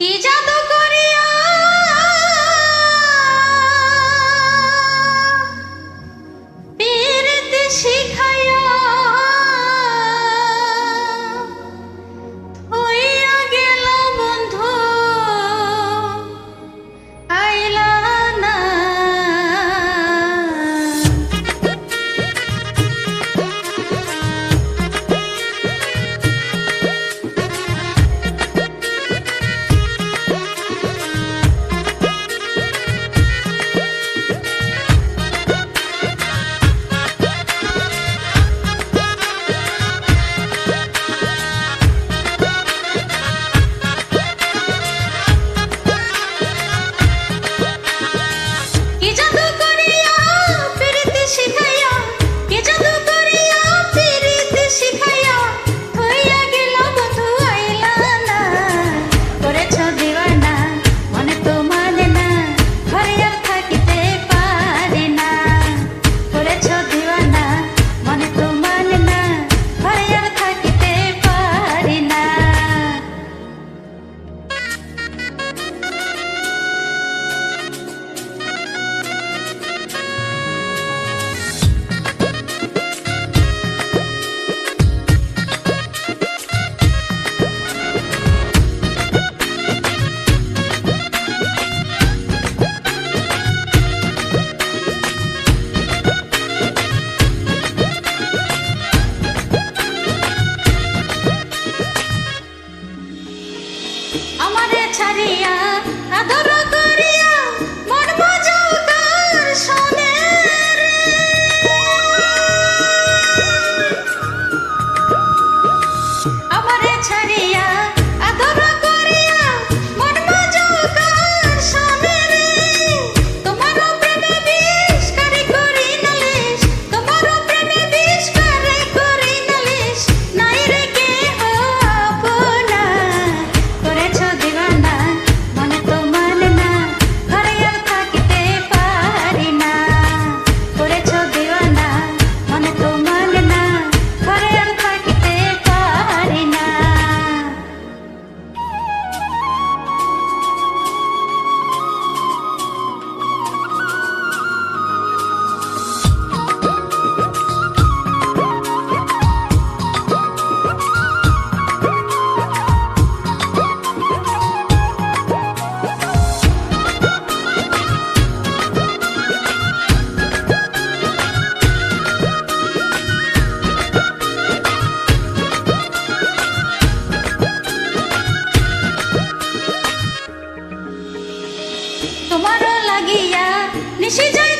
কি জাদু করিয়া? পীরতি তোমারও লাগিয়া নিশি জয়